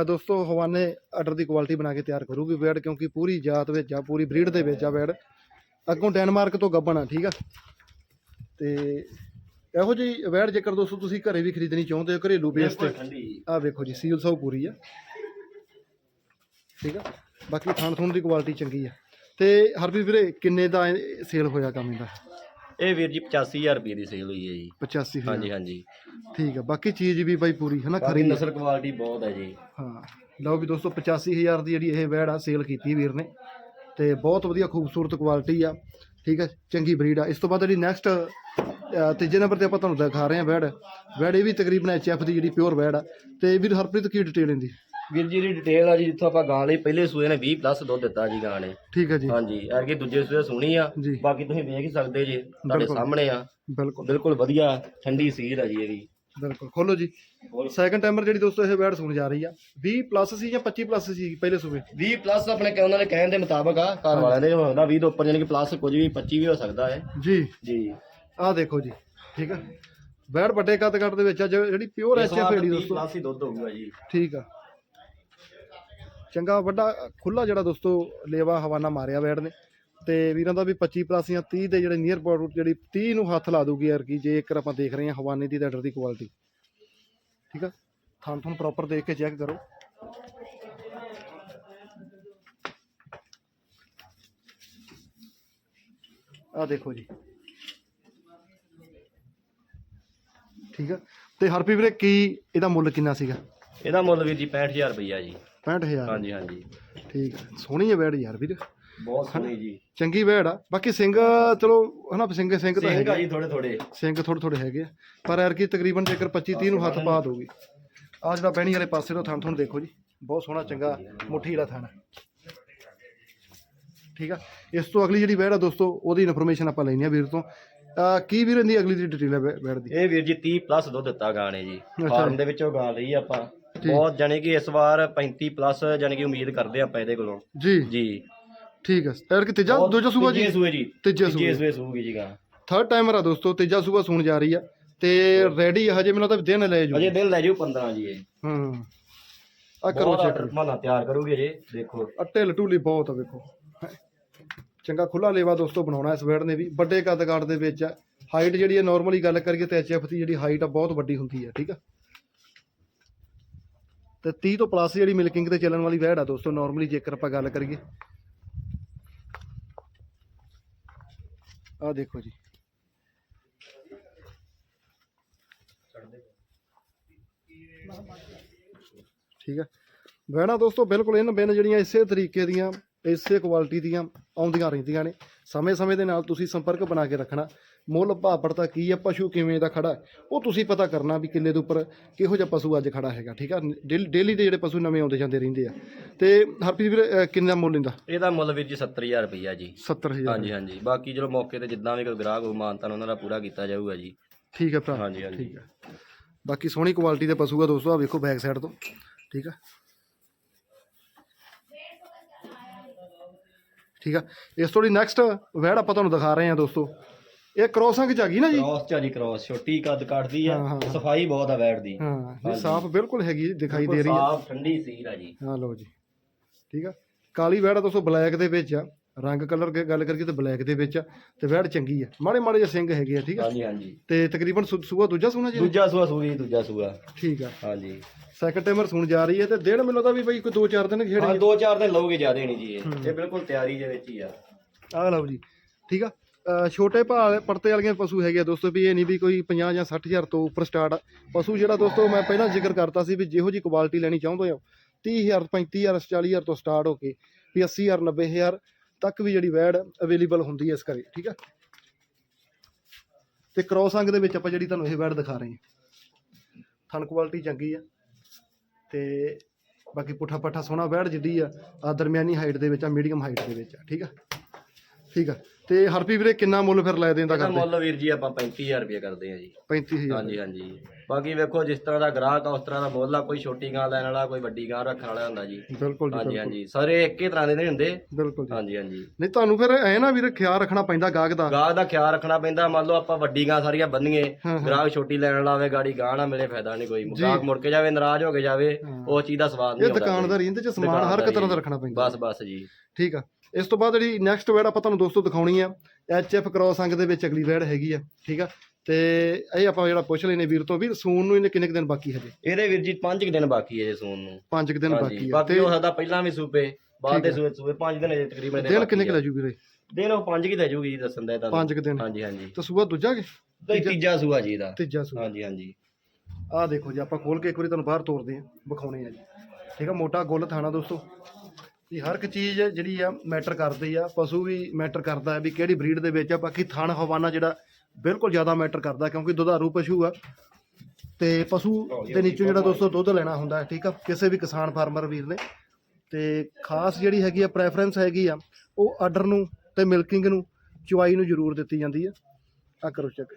Speaker 1: ਦੋਸਤੋ ਹਵਾਨੇ ਆਰਡਰ ਦੀ ਕੁਆਲਿਟੀ ਬਣਾ ਕੇ ਤਿਆਰ ਕਰੂਗੀ ਵੈੜ ਕਿਉਂਕਿ ਪੂਰੀ ਜਾਤ ਵਿੱਚ ਆ ਪੂਰੀ ਬਰੀਡ ਦੇ ਵਿੱਚ ਆ ਵੈੜ ਅੱਗੋਂ ਡੈਨਮਾਰਕ ਤੋਂ ਗੱਬਣ ਆ ਠੀਕ ਆ? ਤੇ ਇਹੋ ਜੀ ਵੈੜ ਜੇਕਰ ਦੋਸਤੋ ਤੁਸੀਂ ਘਰੇ ਵੀ ਖਰੀਦਣੀ ਚਾਹੁੰਦੇ ਹੋ ਘਰੇਲੂ ਬੇਸ ਤੇ। ਆਹ ਵੇਖੋ ਜੀ ਸੀਲ ਸੌ ਪੂਰੀ ਆ। ਠੀਕ ਆ? ਬਾਕੀ ਥਣ ਥੁਣ ਦੀ ਕੁਆਲਿਟੀ ਚੰਗੀ ਆ। ਤੇ ਹਰਪ੍ਰੀਤ ਵੀਰੇ ਕਿੰਨੇ ਦਾ ਸੇਲ ਹੋਇਆ ਕੰਮ ਇਹਦਾ?
Speaker 2: ਇਹ ਵੀਰ ਜੀ 85000 ਰੁਪਏ ਦੀ ਸੇਲ ਹੋਈ ਹੈ ਜੀ।
Speaker 1: 85000
Speaker 2: ਹਾਂਜੀ ਹਾਂਜੀ।
Speaker 1: ਠੀਕ ਆ। ਬਾਕੀ ਚੀਜ਼ ਵੀ ਬਾਈ ਪੂਰੀ ਹੈ ਨਾ ਖਰੀ ਆ।
Speaker 2: ਨਸਲ ਕੁਆਲਿਟੀ ਬਹੁਤ ਹੈ ਜੀ।
Speaker 1: ਹਾਂ। ਲਓ ਵੀ ਦੋਸਤੋ 85000 ਦੀ ਜਿਹੜੀ ਇਹ ਵੈੜ ਆ ਸੇਲ ਕੀਤੀ ਵੀਰ ਨੇ। ਤੇ ਬਹੁਤ ਵਧੀਆ ਖੂਬਸੂਰਤ ਕੁਆਲਿਟੀ ਆ। ਠੀਕ ਹੈ ਚੰਗੀ ਬਰੀਡ ਆ। ਇਸ ਤੋਂ ਬਾਅਦ ਜਿਹੜੀ ਨੈਕਸਟ ਤੀਜੇ ਨੰਬਰ ਤੇ ਆਪਾਂ ਤੁਹਾਨੂੰ ਦਿਖਾ ਰਹੇ ਹਾਂ ਵੈੜ। ਵੈੜ ਇਹ ਵੀ ਤਕਰੀਬਨ ਐਚਐਫ ਦੀ ਜਿਹੜੀ ਪਿਓਰ ਵੈੜ ਆ। ਤੇ ਵੀਰ ਹਰਪ੍ਰੀਤ ਕੀ ਡਿਟੇਲ ਇਹਦੀ
Speaker 2: ਵੀਰ ਜੀ ਦੀ ਡਿਟੇਲ ਆ ਜੀ ਜਿੱਥੋਂ ਆਪਾਂ ਗਾਂ ਲਈ ਪਹਿਲੇ ਸੂਏ ਨੇ 20 ਪਲੱਸ ਦੁੱਧ ਦਿੱਤਾ ਜੀ ਗਾਂ ਨੇ।
Speaker 1: ਠੀਕ ਹੈ ਜੀ।
Speaker 2: ਹਾਂਜੀ ਐਰਗੇ ਦੂਜੇ ਸੂਏ ਸੁਣੀ ਆ।
Speaker 1: ਜੀ।
Speaker 2: ਬਾਕੀ ਤੁਸੀਂ ਵੇਖ ਹੀ ਸਕਦੇ ਜੀ ਤੁਹਾਡੇ
Speaker 1: ਬਿਲਕੁਲ।
Speaker 2: ਸਾਹਮਣੇ ਆ।
Speaker 1: ਬਿਲਕੁਲ।
Speaker 2: ਬਿਲਕੁਲ ਵਧੀਆ ਠੰਡੀ ਸੀਲ ਆ ਜੀ ਇਹਦੀ।
Speaker 1: ਬਿਲਕੁਲ ਖੋਲੋ ਜੀ। ਸੈਕੰਡ ਟਾਈਮਰ ਜਿਹੜੀ ਦੋਸਤੋ ਇਹ ਵੈੜ ਸੁਣ ਜਾ ਰਹੀ ਆ। 20 ਪਲੱਸ ਸੀ ਜਾਂ 25 ਪਲੱਸ ਸੀ ਪਹਿਲੇ ਸੂਬੇ
Speaker 2: 20 ਪਲੱਸ ਆਪਣੇ ਕਿ ਉਹਨਾਂ ਦੇ ਕਹਿਣ ਦੇ ਮੁਤਾਬਕ ਆ ਘਰ ਵਾਲਿਆਂ ਦੇ ਹੁੰਦਾ 20 ਤੋਂ ਉੱਪਰ ਯਾਨੀ ਕਿ ਪਲੱਸ ਕੁਝ ਵੀ 25 ਵੀ ਹੋ ਸਕਦਾ ਹੈ।
Speaker 1: ਜੀ।
Speaker 2: ਜੀ।
Speaker 1: ਆਹ ਦੇਖੋ ਜੀ ਠੀਕ ਆ। ਵੈੜ ਵੱਡੇ ਕੱਦ ਕੱਟ ਦੇ ਵਿੱਚ ਆ ਜਿਹੜੀ ਪਿਓਰ ਐਚਐਫ
Speaker 2: 30
Speaker 1: ਦੋਸਤੋ।
Speaker 2: ਪਲੱਸ ਹੀ ਦੁੱਧ ਹੋਊਗਾ ਜੀ।
Speaker 1: ਠੀਕ ਆ। ਚੰਗਾ ਵੱਡਾ ਖੁੱਲਾ ਜਿਹੜਾ ਦੋਸਤੋ ਲੇਵਾ ਹਵਾਨਾ ਮਾਰਿਆ ਵੈੜ ਨੇ। ਤੇ ਵੀਰਾਂ ਦਾ ਵੀ 25 ਪਲੱਸ ਜਾਂ 30 ਦੇ ਜਿਹੜੇ ਨੀਅਰ ਅਬਾਊਟ ਜਿਹੜੀ 30 ਨੂੰ ਹੱਥ ਲਾ ਦੂਗੀ ਯਾਰ ਕੀ, ਜੇ ਇੱਕ ਆਪਾਂ ਦੇਖ ਰਹੇ ਹਾਂ ਹਵਾਨੇ ਦੀ ਤੇ ਦੀ ਕੁਆਲਿਟੀ ਠੀਕ ਆ? ਥਾਂ ਤੁਹਾਨੂੰ ਪ੍ਰੋਪਰ ਦੇਖ ਕੇ ਚੈੱਕ ਕਰੋ। ਆ ਦੇਖੋ ਜੀ। ਠੀਕ ਆ? ਤੇ ਹਰਪੀ ਵੀਰੇ ਕੀ, ਇਹਦਾ ਮੁੱਲ ਕਿੰਨਾ ਸੀਗਾ?
Speaker 2: ਇਹਦਾ ਮੁੱਲ ਵੀਰ ਜੀ 65000 ਰੁਪਈਆ ਜੀ।
Speaker 1: 65000
Speaker 2: ਹਾਂਜੀ ਹਾਂਜੀ।
Speaker 1: ਠੀਕ ਆ ਸੋਹਣੀ ਹੈ ਵੈੜ ਯਾਰ ਵੀਰ।
Speaker 2: ਬਹੁਤ ਸੋਹਣੀ ਜੀ।
Speaker 1: ਚੰਗੀ ਵੈੜ ਆ। ਬਾਕੀ ਸਿੰਘ ਚਲੋ ਹਨਾ ਸਿੰਘ ਸਿੰਘ ਤਾਂ
Speaker 2: ਸਿੰਘ
Speaker 1: ਹੈਗੇ
Speaker 2: ਜੀ ਥੋੜੇ ਥੋੜੇ
Speaker 1: ਸਿੰਘ ਥੋੜੇ ਥੋੜੇ ਹੈਗੇ ਆ। ਪਰ ਯਾਰ ਕੀ ਤਕਰੀਬਨ ਜੇਕਰ 25 30 ਨੂੰ ਹੱਥ ਪਾ ਦੋਗੇ। ਆ ਜਿਹੜਾ ਬਹਿਣੀ ਵਾਲੇ ਪਾਸੇ ਤੋਂ ਥਣ ਥਣ ਦੇਖੋ ਜੀ। ਬਹੁਤ ਸੋਹਣਾ ਚੰਗਾ ਮੁੱਠੀ ਵਾਲਾ ਥਣ। ਹੈ। ਠੀਕ ਆ। ਇਸ ਤੋਂ ਅਗਲੀ ਜਿਹੜੀ ਵੈੜ ਆ ਦੋਸਤੋ ਉਹਦੀ ਇਨਫੋਰਮੇਸ਼ਨ ਆਪਾਂ ਲੈਣੀ ਆ ਵੀਰ ਤੋਂ। ਅਹ ਕੀ ਵੀਰ ਇਹਦੀ ਅਗਲੀ ਦੀ ਡਿਟੇਲ ਹੈ ਵੈੜ ਦੀ?
Speaker 2: ਇਹ ਵੀਰ ਜੀ 30 ਪਲੱਸ ਦੁੱਧ ਦਿੱਤਾ ਗਾਂ ਨੇ ਜੀ ਫਾਰਮ। ਦੇ ਵਿੱਚੋਂ ਗਾਂ ਲਈ ਆਪਾਂ। ਬਹੁਤ ਜਾਨੀ ਕਿ ਇਸ ਵਾਰ 35 ਪਲੱਸ ਜਾਨੀ ਕਿ ਉਮੀਦ ਕਰਦੇ ਆਪਾਂ ਇਹਦੇ ਕੋਲੋਂ।
Speaker 1: ਜੀ।
Speaker 2: ਜੀ।
Speaker 1: ਠੀਕ ਹੈ। ਯਾਰ ਕਿ ਤੀਜਾ
Speaker 2: ਬਹੁਤ-
Speaker 1: ਦੂਜਾ ਸੂਆ ਜੀ?
Speaker 2: ਤੀਜੇ ਸੂਏ ਜੀ।
Speaker 1: ਤੀਜੇ ਸੂਏ
Speaker 2: ਸੂਏ ਸੂਗੀ ਜੀ ਗਾਂ।
Speaker 1: ਥਰਡ ਟਾਈਮਰ ਆ ਦੋਸਤੋ ਤੀਜਾ ਸੂਆ ਸੂਣ ਜਾ ਰਹੀ ਆ। ਤੇ ਰੈਡੀ ਹਜੇ ਮੈਨੂੰ ਤਾਂ ਦਿਨ ਲੈ ਜੂ
Speaker 2: ਅਜੇ ਦਿਨ ਲੈ ਜਾਓ 15 ਜੀ ਇਹ।
Speaker 1: ਹੂੰ। ਆ ਕਰੋ
Speaker 2: ਬਹੁਤ
Speaker 1: ਚੈੱਕ
Speaker 2: ਮਾਨਾ ਤਿਆਰ ਕਰੂਗੀ ਅਜੇ ਦੇਖੋ।
Speaker 1: ਅੱਟੇ ਲਟੂਲੀ ਬਹੁਤ ਆ ਵੇਖੋ। ਚੰਗਾ ਖੁੱਲਾ ਲੇਵਾ ਦੋਸਤੋ ਬਣਾਉਣਾ ਇਸ ਵੈੜ ਨੇ ਵੀ। ਵੱਡੇ ਕੱਦ ਕਾਠ ਦੇ ਵਿੱਚ ਹਾਈਟ ਜਿਹੜੀ ਹੈ ਨਾਰਮਲੀ ਗੱਲ ਕਰੀਏ ਤੇ ਐਚਐਫ ਦੀ ਜਿਹੜੀ ਹਾਈਟ ਆ ਬਹੁਤ ਵੱਡੀ ਹੁੰਦੀ ਹੈ ਠੀਕ ਆ? ਤੇ 30 ਤੋਂ ਪਲੱਸ ਜਿਹੜੀ ਮਿਲਕਿੰਗ ਤੇ ਚੱਲਣ ਵਾਲੀ ਵੈੜ ਆ ਦੋਸਤੋ ਨਾਰਮਲੀ ਜੇਕਰ ਆਪਾਂ ਗੱਲ ਕਰੀਏ। ਆ ਦੇਖੋ ਜੀ। ਠੀਕ ਹੈ ਵੈਣਾ ਦੋਸਤੋ, ਬਿਲਕੁਲ ਇਹਨਾਂ ਬਿਨ ਜਿਹੜੀਆਂ ਇਸੇ ਤਰੀਕੇ ਦੀਆਂ, ਇਸੇ ਕੁਆਲਿਟੀ ਦੀਆਂ ਆਉਂਦੀਆਂ ਰਹਿੰਦੀਆਂ ਨੇ। ਸਮੇਂ-ਸਮੇਂ ਦੇ ਨਾਲ ਤੁਸੀਂ ਸੰਪਰਕ ਬਣਾ ਕੇ ਰੱਖਣਾ। ਮੁੱਲ ਭਾਅ ਪੜਤਾ ਕੀ ਹੈ ਪਸ਼ੂ ਕਿਵੇਂ ਦਾ ਖੜਾ? ਉਹ ਤੁਸੀਂ ਪਤਾ ਕਰਨਾ ਵੀ ਕਿੱਲੇ ਦੇ ਉੱਪਰ ਕਿਹੋ ਜਿਹਾ ਪਸ਼ੂ ਅੱਜ ਖੜਾ ਹੈਗਾ ਠੀਕ ਆ? ਡੇਲੀ ਦੇ ਜਿਹੜੇ ਪਸ਼ੂ ਨਵੇਂ ਆਉਂਦੇ ਜਾਂਦੇ ਰਹਿੰਦੇ ਆ। ਤੇ ਹਰਪ੍ਰੀਤ ਵੀਰ ਕਿੰਨਾ ਮੁੱਲ ਲੈਂਦਾ?
Speaker 2: ਇਹਦਾ ਮੁੱਲ ਵੀਰ ਜੀ 70000 ਰੁਪਈਆ ਜੀ।
Speaker 1: 70000
Speaker 2: ਹਾਂਜੀ ਹਾਂਜੀ। ਬਾਕੀ ਚਲੋ ਮੌਕੇ ਤੇ ਜਿੱਦਾਂ ਵੀ ਕੋਈ ਗ੍ਰਾਹਕ ਹੋਊ ਮਾਨਤਾ ਉਹਨਾਂ ਦਾ ਪੂਰਾ ਕੀਤਾ ਜਾਊਗਾ ਜੀ।
Speaker 1: ਠੀਕ ਆ ਭਰਾ।
Speaker 2: ਹਾਂਜੀ ਹਾਂਜੀ।
Speaker 1: ਠੀਕ ਆ। ਬਾਕੀ ਸੋਹਣੀ ਕੁਆਲਿਟੀ ਦੇ ਪਸ਼ੂ ਆ ਦੋਸਤੋ ਆ ਵੇਖੋ ਬੈਕ ਸਾਈਡ ਤੋਂ। ਠੀਕ ਆ? ਠੀਕ ਆ। ਇਸ ਤੋਂ ਦੀ ਨੈਕਸਟ ਵੈੜ ਆਪਾਂ ਤੁਹਾਨੂੰ ਦਿਖਾ ਰਹੇ ਹਾਂ ਦੋਸਤੋ। ਇਹ ਕ੍ਰੋਸਿੰਗ ਚ ਆ ਗਈ ਨਾ ਜੀ?
Speaker 2: ਕ੍ਰੋਸ ਚਾਜੀ ਕ੍ਰੋਸ ਛੋਟੀ ਕੱਦ ਕੱਟਦੀ ਆ
Speaker 1: ਹਾਂ, ਹਾਂ, ਹਾਂ।
Speaker 2: ਸਫ਼ਾਈ ਬਹੁਤ ਆ ਵੈੜ ਦੀ।
Speaker 1: ਹਾਂ ਇਹ
Speaker 2: ਹਾਂਜੀ।
Speaker 1: ਸਾਫ਼ ਬਿਲਕੁਲ ਹੈਗੀ ਦਿਖਾਈ ਦੇ ਰਹੀ ਹੈ
Speaker 2: ਸਾਫ਼ ਠੰਡੀ ਸੀਲ ਆ ਜੀ।
Speaker 1: ਹਾਂ ਲਓ ਜੀ। ਠੀਕ ਆ? ਕਾਲੀ ਵੈੜ ਆ ਦੋਸਤੋ ਬਲੈਕ ਦੇ ਵਿੱਚ ਆ। ਰੰਗ ਕਲਰ ਦੀ ਗੱਲ ਕਰੀਏ ਤਾਂ ਬਲੈਕ ਦੇ ਵਿੱਚ ਆ ਤੇ ਵੈੜ ਚੰਗੀ ਆ। ਮਾੜੇ ਮਾੜੇ ਜਿਹੇ ਸਿੰਘ ਹੈਗੇ ਆ ਠੀਕ ਆ?
Speaker 2: ਹਾਂਜੀ ਹਾਂਜੀ।
Speaker 1: ਤੇ ਤਕਰੀਬਨ ਸੂਆ ਦੂਜਾ ਸੂਣਾ ਜੀ?
Speaker 2: ਦੂਜਾ ਸੂਆ ਸੂਈ ਦੂਜਾ ਸੂਆ।
Speaker 1: ਠੀਕ ਆ।
Speaker 2: ਹਾਂਜੀ।
Speaker 1: ਸੈਕੰਡ ਟਾਈਮਰ ਸੂਣ ਜਾ ਰਹੀ ਹੈ ਤੇ ਦਿਨ ਮੈਨੂੰ ਤਾਂ ਵੀ ਬਈ ਕੋਈ 2-4 ਦਿਨ
Speaker 2: ਹਾਂ
Speaker 1: ਖੇੜੇ
Speaker 2: ਦੋ ਚਾਰ ਦਿਨ ਲਓਗੇ ਜ਼ਿਆਦੇ ਨਹੀਂ ਜੀ ਇਹ। ਇਹ ਬਿਲਕੁਲ ਤਿਆਰੀ ਦੇ ਵਿੱਚ ਹੀ ਆ।
Speaker 1: ਆ ਲਓ ਜੀ। ਠੀਕ ਆ? ਛੋਟੇ ਭਾਅ ਪਰਤੇ ਵਾਲੀਆਂ ਪਸ਼ੂ ਹੈਗੇ ਆ ਦੋਸਤੋ, ਵੀ ਇਹ ਨਹੀਂ ਵੀ ਕੋਈ 50 ਜਾਂ 60000 ਤੋਂ ਉੱਪਰ ਸਟਾਰਟ ਪਸ਼ੂ ਜਿਹੜਾ ਦੋਸਤੋ, ਮੈਂ ਪਹਿਲਾਂ ਜ਼ਿਕਰ ਕਰਤਾ ਸੀ ਵੀ ਜਿਹੋ ਜੀ ਕੁਆਲਿਟੀ ਲੈਣੀ ਚਾਹੁੰਦੇ ਹੋ 30000 35000 40000 ਤੋਂ ਸਟਾਰਟ ਹੋ ਕੇ ਵੀ 80000 90000 ਤੱਕ ਵੀ ਜਿਹੜੀ ਵੈੜ ਅਵੇਲੇਬਲ ਹੁੰਦੀ ਹੈ ਇਸ ਘਰੇ, ਠੀਕ ਆ? ਤੇ ਕ੍ਰੋਸ ਅੰਗ ਦੇ ਵਿੱਚ ਆਪਾਂ ਜਿਹੜੀ ਤੁਹਾਨੂੰ ਇਹ ਵੈੜ ਦਿਖਾ ਰਹੇ ਹਾਂ। ਥਣ ਕੁਆਲਿਟੀ ਚੰਗੀ ਆ ਤੇ ਬਾਕੀ ਪੁੱਠਾ ਪੱਠਾ ਸੋਹਣਾ ਵੈੜ ਜਿੱਡੀ ਆ ਆ ਦਰਮਿਆਨੀ ਹਾਈਟ ਦੇ ਵਿੱਚ ਆ ਮੀਡੀਅਮ ਹਾਈਟ ਦੇ ਵਿੱਚ ਆ, ਠੀਕ ਆ? ਠੀਕ ਆ। ਤੇ ਹਰਪੀ ਵੀਰੇ ਕਿੰਨਾ ਮੁੱਲ ਫਿਰ ਲੈ ਦਿੰਦਾ
Speaker 2: ਇਹਦਾ
Speaker 1: ਕਰਦੇ?
Speaker 2: ਮੁੱਲ ਵੀਰ ਜੀ ਆਪਾਂ 35000 ਰੁਪਏ ਕਰਦੇ ਆ ਜੀ।
Speaker 1: 35000
Speaker 2: ਹਾਂਜੀ ਹਾਂਜੀ। ਬਾਕੀ ਵੇਖੋ ਜਿਸ ਤਰ੍ਹਾਂ ਦਾ ਗ੍ਰਾਹਕ ਆ ਉਸ ਤਰ੍ਹਾਂ ਦਾ ਮੁੱਲ ਆ ਕੋਈ ਛੋਟੀ ਗਾਂ ਲੈਣ ਵਾਲਾ ਕੋਈ ਵੱਡੀ ਗਾਂ ਰੱਖਣ ਵਾਲਾ ਹੁੰਦਾ ਜੀ।
Speaker 1: ਬਿਲਕੁਲ ਜੀ
Speaker 2: ਹਾਂਜੀ
Speaker 1: ਬਿਲਕੁਲ।
Speaker 2: ਹਾਂਜੀ। ਸਾਰੇ ਇੱਕ ਤਰ੍ਹਾਂ ਦੇ ਨਹੀਂ ਹੁੰਦੇ।
Speaker 1: ਬਿਲਕੁਲ ਜੀ।
Speaker 2: ਹਾਂਜੀ ਹਾਂਜੀ।
Speaker 1: ਨਹੀਂ ਤੁਹਾਨੂੰ ਫਿਰ ਐ ਨਾ ਵੀਰੇ ਖਿਆਲ ਰੱਖਣਾ ਪੈਂਦਾ ਗਾਹਕ ਦਾ।
Speaker 2: ਗਾਹ ਦਾ ਖਿਆਲ ਰੱਖਣਾ ਪੈਂਦਾ ਮੰਨ ਲਓ ਆਪਾਂ ਵੱਡੀ ਗਾਂ ਸਾਰੀਆਂ ਬੰਨੀਏ
Speaker 1: ਹਾਂ, ਹਾਂ।
Speaker 2: ਗ੍ਰਾਹਕ ਛੋਟੀ ਲੈਣ ਵਾਲਾ ਹੋਵੇ ਗਾੜੀ ਗਾਂ ਨਾ ਮਿਲੇ ਫਾਇਦਾ ਨਹੀਂ ਕੋਈ। ਗਾਹਕ ਮੁੜ ਕੇ ਜਾਵੇ ਨਾਰਾਜ਼ ਹੋ ਕੇ ਜਾਵੇ
Speaker 1: ਹਾਂ।
Speaker 2: ਉਹ ਚੀਜ਼ ਦਾ ਸਵਾਦ ਨਹੀਂ
Speaker 1: ਇਹ
Speaker 2: ਆਉਂਦਾ
Speaker 1: ਦੁਕਾਨਦਾਰੀ ਇਹਦੇ ਚ ਸਮਾਨ ਹਰ ਇੱਕ ਤਰ੍ਹਾਂ ਦਾ ਰੱਖਣਾ ਪੈਂਦਾ।
Speaker 2: ਬਸ ਬਸ ਜੀ।
Speaker 1: ਠੀਕ ਆ। ਇਸ ਤੋਂ ਬਾਅਦ ਜਿਹੜੀ ਨੈਕਸਟ ਵੈੜ ਆਪਾਂ ਤੁਹਾਨੂੰ ਦੋਸਤੋ ਦਿਖਾਉਣੀ ਆ ਐਚ ਐਫ ਕ੍ਰੋਸ ਅੰਗ ਦੇ ਵਿੱਚ ਅਗਲੀ ਵੈੜ ਹੈਗੀ ਆ ਠੀਕ ਆ? ਤੇ ਇਹ ਆਪਾਂ ਜਿਹੜਾ ਪੁੱਛ ਲੈਨੇ ਵੀਰ ਤੋਂ ਵੀ ਸੂਨ ਨੂੰ ਇਹਨੇ ਕਿੰਨੇ ਕੁ ਦਿਨ ਬਾਕੀ ਹਜੇ?
Speaker 2: ਇਹਦੇ ਵੀਰ ਜੀ 5 ਦਿਨ ਬਾਕੀ ਹੈ ਜੇ ਸੂਨ ਨੂੰ।
Speaker 1: 5 ਦਿਨ
Speaker 2: ਹਾਂਜੀ
Speaker 1: ਬਾਕੀ ਆ
Speaker 2: ਬਾਕੀ
Speaker 1: ਤੇ
Speaker 2: ਹੋ ਸਕਦਾ ਪਹਿਲਾਂ ਵੀ ਸੂਪੇ ਬਾਅਦ ਦੇ ਸੂਏ ਸੂਏ 5 ਦਿਨ ਅਜੇ ਤਕਰੀਬਨ
Speaker 1: ਦਿਨ ਕਿੰਨੇ ਕੁ। ਲੈ ਜੂ ਵੀਰੇ
Speaker 2: ਦਿਨ ਉਹ 5 ਕੀ ਦੇ ਜੂਗੀ ਜੀ ਦੱਸਣ ਦਾ ਤੁਹਾਨੂੰ
Speaker 1: 5 ਦਿਨ।
Speaker 2: ਹਾਂਜੀ ਹਾਂਜੀ।
Speaker 1: ਤੇ ਸੂਆ ਦੂਜਾ ਕਿ?
Speaker 2: ਤੇ ਤੀਜਾ ਸੂਆ ਜੀ ਇਹਦਾ।
Speaker 1: ਤੀਜਾ ਸੂਆ।
Speaker 2: ਹਾਂਜੀ ਹਾਂਜੀ।
Speaker 1: ਆਹ ਦੇਖੋ ਜੀ ਆਪਾਂ ਖੋਲ ਕੇ ਇੱਕ ਵਾਰੀ ਤੁਹਾਨੂੰ ਬਾਹਰ ਤੋਰਦੇ ਆ ਵਿਖਾਉਣੇ ਆ ਜੀ। ਠੀਕ ਆ ਮੋਟਾ ਗੁੱਲ ਥਾਣਾ ਦੋਸਤੋ। ਵੀ ਹਰ ਇੱਕ ਚੀਜ਼ ਜਿਹੜੀ ਆ ਮੈਟਰ ਕਰਦੀ ਆ, ਪਸ਼ੂ ਵੀ ਮੈਟਰ ਕਰਦਾ ਹੈ ਵੀ ਕਿਹੜੀ ਬਰੀਡ ਦੇ ਵਿੱਚ ਆ, ਬਾਕੀ ਥਣ ਹਵਾਨਾ ਜਿਹੜਾ ਬਿਲਕੁਲ ਜ਼ਿਆਦਾ ਮੈਟਰ ਕਰਦਾ ਕਿਉਂਕਿ ਦੁਧਾਰੂ ਪਸ਼ੂ ਆ। ਤੇ ਪਸ਼ੂ ਦੇ ਨੀਚੋਂ ਜਿਹੜਾ ਦੋਸਤੋ ਦੁੱਧ ਲੈਣਾ ਹੁੰਦਾ ਹੈ, ਠੀਕ ਆ, ਕਿਸੇ ਵੀ ਕਿਸਾਨ ਫਾਰਮਰ ਵੀਰ ਨੇ। ਤੇ ਖਾਸ ਜਿਹੜੀ ਹੈਗੀ ਆ ਪ੍ਰੈਫਰੈਂਸ ਹੈਗੀ ਆ, ਉਹ ਆਰਡਰ ਨੂੰ ਤੇ ਮਿਲਕਿੰਗ ਨੂੰ, ਚੁਆਈ ਨੂੰ ਜ਼ਰੂਰ ਦਿੱਤੀ ਜਾਂਦੀ ਆ। ਆ ਕਰੋ ਚੈੱਕ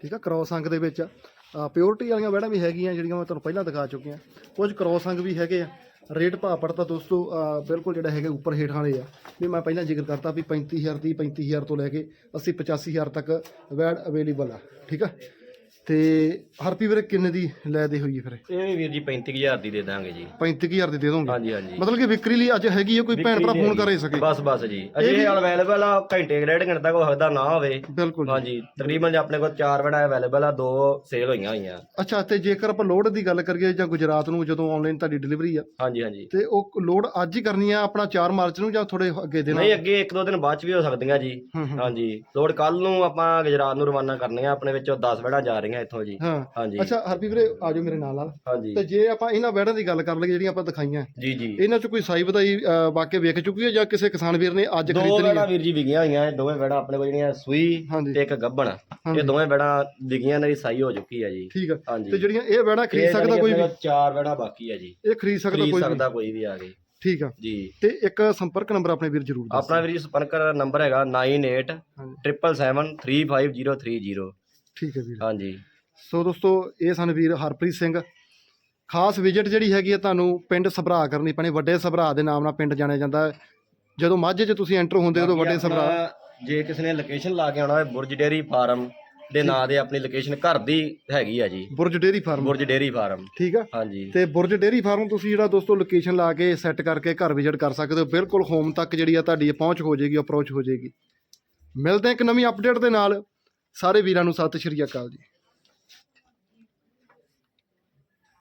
Speaker 1: ਠੀਕ ਆ ਕ੍ਰੋਸ ਅੰਗ ਦੇ ਵਿੱਚ ਪਿਓਰਿਟੀ ਵਾਲੀਆਂ ਵੈੜਾਂ ਵੀ ਹੈਗੀਆਂ ਜਿਹੜੀਆਂ ਮੈਂ ਤੁਹਾਨੂੰ ਪਹਿਲਾਂ ਦਿਖਾ ਚੁੱਕਿਆ। ਕੁਝ ਕ੍ਰੋਸ ਅੰਗ ਵੀ ਹੈਗੇ ਆ। ਰੇਟ ਭਾਅ ਪੜਤਾ ਦੋਸਤੋ ਬਿਲਕੁਲ ਜਿਹੜਾ ਹੈਗਾ ਉੱਪਰ ਹੇਠ ਵਾਲੇ ਆ। ਵੀ ਮੈਂ ਪਹਿਲਾਂ ਜ਼ਿਕਰ ਕਰਤਾ ਵੀ 35000 ਦੀ 35000 ਤੋਂ ਲੈ ਕੇ 80 85000 ਤੱਕ ਵੈੜ ਅਵੇਲੇਬਲ ਆ। ਠੀਕ ਆ? ਤੇ ਹਰਪੀ ਵੀਰੇ ਕਿੰਨੇ ਦੀ ਲੈ ਦੇ ਹੋਈ ਹੈ ਫਿਰ?
Speaker 2: ਇਹ ਵੀ ਵੀਰ ਜੀ 35000 ਦੀ ਦੇ ਦਾਂਗੇ ਜੀ।
Speaker 1: 35000 ਦੀ ਦੇ ਦੋਗੇ?
Speaker 2: ਹਾਂਜੀ ਹਾਂਜੀ।
Speaker 1: ਮਤਲਬ ਕਿ ਵਿਕਰੀ ਲਈ ਅੱਜ ਹੈਗੀ ਹੈ ਕੋਈ ਭੈਣ ਭਰਾ ਫੋਨ ਕਰੇ ਸਕੇ?
Speaker 2: ਬਸ ਬਸ ਜੀ। ਅਜੇ ਅਵੇਲੇਬਲ ਆ ਘੰਟੇ ਡੇਢ ਘੰਟੇ ਤੱਕ ਹੋ ਸਕਦਾ ਨਾ ਹੋਵੇ।
Speaker 1: ਬਿਲਕੁਲ
Speaker 2: ਹਾਂਜੀ ਤਕਰੀਬਨ ਜੇ ਆਪਣੇ ਕੋਲ ਚਾਰ ਵੜਾ ਅਵੇਲੇਬਲ ਆ ਦੋ ਸੇਲ ਹੋਈਆਂ ਹੋਈਆਂ।
Speaker 1: ਅੱਛਾ ਤੇ ਜੇਕਰ ਆਪਾਂ ਲੋਡ ਦੀ ਗੱਲ ਕਰੀਏ ਜਾਂ ਗੁਜਰਾਤ ਨੂੰ ਜਦੋਂ ਆਨਲਾਈਨ ਤੁਹਾਡੀ ਡਿਲੀਵਰੀ ਆ
Speaker 2: ਹਾਂਜੀ ਹਾਂਜੀ।
Speaker 1: ਤੇ ਉਹ ਲੋਡ ਅੱਜ ਹੀ ਕਰਨੀ ਆ ਆਪਣਾ 4 ਮਾਰਚ ਨੂੰ ਜਾਂ ਥੋੜੇ ਅੱਗੇ ਦੇਣਾ
Speaker 2: ਨਹੀਂ ਅੱਗੇ ਇੱਕ ਦੋ ਦਿਨ ਬਾਅਦ ਚ ਵੀ ਹੋ ਸਕਦੀਆਂ ਜੀ।
Speaker 1: ਹੂੰ, ਹੂੰ।
Speaker 2: ਹਾਂਜੀ। ਲੋੜ ਕੱਲ ਨੂੰ ਆਪਾਂ ਗੁਜਰਾਤ ਨੂੰ ਰਵਾਨਾ ਕਰਨੀਆਂ ਆਪਣੇ ਵਿੱਚੋਂ 10 ਵੜਾ ਜਾ ਰਹੀਆਂ ਇੱਥੋਂ ਜੀ।
Speaker 1: ਹਾਂ।
Speaker 2: ਹਾਂਜੀ।
Speaker 1: ਅੱਛਾ ਹਰਪੀ ਵੀਰੇ ਆਜੋ ਮੇਰੇ ਨਾਲ ਨਾਲ
Speaker 2: ਹਾਂਜੀ।
Speaker 1: ਤੇ ਜੇ ਆਪਾਂ ਇਹਨਾਂ ਵੈੜਾਂ ਦੀ ਗੱਲ ਕਰ ਲਈਏ ਜਿਹੜੀਆਂ ਆਪਾਂ ਦਿਖਾਈਆਂ।
Speaker 2: ਜੀ ਜੀ।
Speaker 1: ਇਹਨਾਂ ਚ ਕੋਈ ਸਾਈ ਅਹ, ਵਾਕਿਆ ਵੇਖ ਚੁੱਕੀ ਹੈ ਜਾਂ ਕਿਸੇ ਕਿਸਾਨ ਵੀਰ ਨੇ ਅੱਜ
Speaker 2: ਦੋ
Speaker 1: ਖਰੀਦਣੀ
Speaker 2: ਵੜਾ
Speaker 1: ਹੈ?
Speaker 2: ਵੀਰ ਜੀ ਵਿਗੀਆਂ ਹੋਈਆਂ ਇਹ ਦੋਵੇਂ ਵੜਾ ਆਪਣੇ ਕੋਲ ਜਿਹੜੀਆਂ ਸੂਈ ਤੇ ਇੱਕ ਗੱਬਣ। ਇਹ ਦੋਵੇਂ ਵੜਾ ਵਿਗੀਆਂ ਦੀ ਸਾਈ ਹੋ ਚੁੱਕੀ ਹੈ ਜੀ।
Speaker 1: ਠੀਕ ਆ।
Speaker 2: ਹਾਂਜੀ।
Speaker 1: ਤੇ ਜਿਹੜੀਆਂ ਇਹ ਵੈੜਾਂ ਖਰੀਦ ਸਕਦਾ ਕੋਈ ਵੀ?
Speaker 2: ਚਾਰ ਵੜਾ ਬਾਕੀ ਹੈ ਜੀ।
Speaker 1: ਇਹ ਖਰੀਦ ਸਕਦਾ ਕੋਈ ਵੀ?
Speaker 2: ਸਕਦਾ ਕੋਈ ਵੀ ਆ ਕੇ।
Speaker 1: ਠੀਕ ਆ।
Speaker 2: ਜੀ।
Speaker 1: ਤੇ ਇੱਕ ਸੰਪਰਕ ਨੰਬਰ ਆਪਣੇ ਵੀਰ ਜਰੂਰ ਦੱਸੋ
Speaker 2: ਆਪਣਾ ਵੀਰ ਜੀ ਸੰਪਰਕ ਨੰਬਰ ਹੈਗਾ 98
Speaker 1: ਹਾਂਜੀ।
Speaker 2: 777
Speaker 1: ਠੀਕ ਹੈ ਵੀਰ।
Speaker 2: ਹਾਂਜੀ।
Speaker 1: ਸੋ ਦੋਸਤੋ ਇਹ ਸਨ ਵੀਰ ਹਰਪ੍ਰੀਤ ਸਿੰਘ। ਖਾਸ ਵਿਜ਼ਿਟ ਜਿਹੜੀ ਹੈਗੀ ਹੈ ਤੁਹਾਨੂੰ ਪਿੰਡ ਸਭਰਾ ਕਰਨੀ ਪੈਣੀ ਵੱਡੇ ਸਭਰਾ ਦੇ ਨਾਮ ਨਾਲ ਪਿੰਡ ਜਾਣਿਆ ਜਾਂਦਾ ਹੈ। ਜਦੋਂ ਮਾਝੇ 'ਚ ਤੁਸੀਂ ਐਂਟਰ ਹੁੰਦੇ ਹੋ ਉਦੋਂ ਵੱਡੇ ਸਭਰਾ।
Speaker 2: ਆਪਣਾ ਜੇ ਕਿਸੇ ਨੇ ਲੋਕੇਸ਼ਨ ਲਾ ਕੇ ਆਉਣਾ ਹੋਵੇ ਬੁਰਜ ਡੇਰੀ ਫਾਰਮ ਦੇ ਨਾਂ ਦੇ ਆਪਣੀ ਲੋਕੇਸ਼ਨ ਘਰ ਦੀ ਹੈਗੀ ਆ ਜੀ।
Speaker 1: Burj dairy farm.
Speaker 2: Burj dairy farm.
Speaker 1: ਠੀਕ ਆ?
Speaker 2: ਹਾਂਜੀ।
Speaker 1: ਤੇ ਬੁਰਜ ਡੇਰੀ ਫਾਰਮ ਤੁਸੀਂ ਜਿਹੜਾ ਦੋਸਤੋ ਲੋਕੇਸ਼ਨ ਲਾ ਕੇ ਸੈੱਟ ਕਰਕੇ ਘਰ ਵਿਜ਼ਿਟ ਕਰ ਸਕਦੇ ਹੋ। ਬਿਲਕੁਲ ਹੋਮ ਤੱਕ ਜਿਹੜੀ ਆ ਤੁਹਾਡੀ ਪਹੁੰਚ ਹੋ ਜਾਏਗੀ ਅਪਰੋਚ ਹੋ ਜਾਏਗੀ। ਮਿਲਦੇ ਹਾਂ ਇੱਕ ਨਵੀਂ ਅਪਡੇਟ ਦੇ ਨਾਲ। ਸਾਰੇ ਵੀਰਾਂ ਨੂੰ ਸਤਿ ਸ਼੍ਰੀ ਅਕਾਲ ਜੀ।